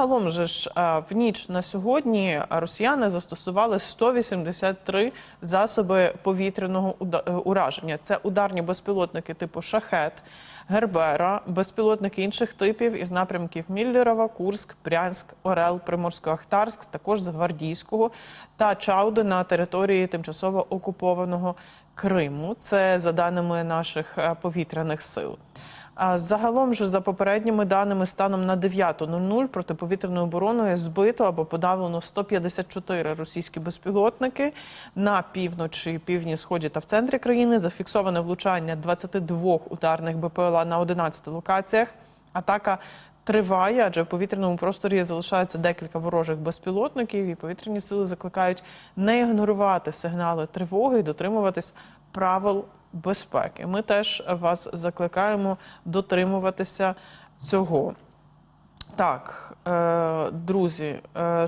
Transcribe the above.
загалом же ж в ніч на сьогодні росіяни застосували 183 засоби повітряного е, ураження. Це ударні безпілотники типу Шахет, Гербера, безпілотники інших типів із напрямків Міллерова, Курськ, Брянськ, Орел, Приморсько-Ахтарськ, також з Гвардійського та Чауди на території тимчасово окупованого Криму. Це за даними наших е, повітряних сил. Загалом же за попередніми даними станом на 9.00 протиповітряною обороною збито або подавлено 154 російські безпілотники на півночі, півдні, сході та в центрі країни. Зафіксоване влучання 22 ударних БПЛА на 11 локаціях. Атака триває, адже в повітряному просторі залишаються декілька ворожих безпілотників, і повітряні сили закликають не ігнорувати сигнали тривоги і дотримуватись правил безпеки. Ми теж вас закликаємо дотримуватися цього. Так, е, друзі, е,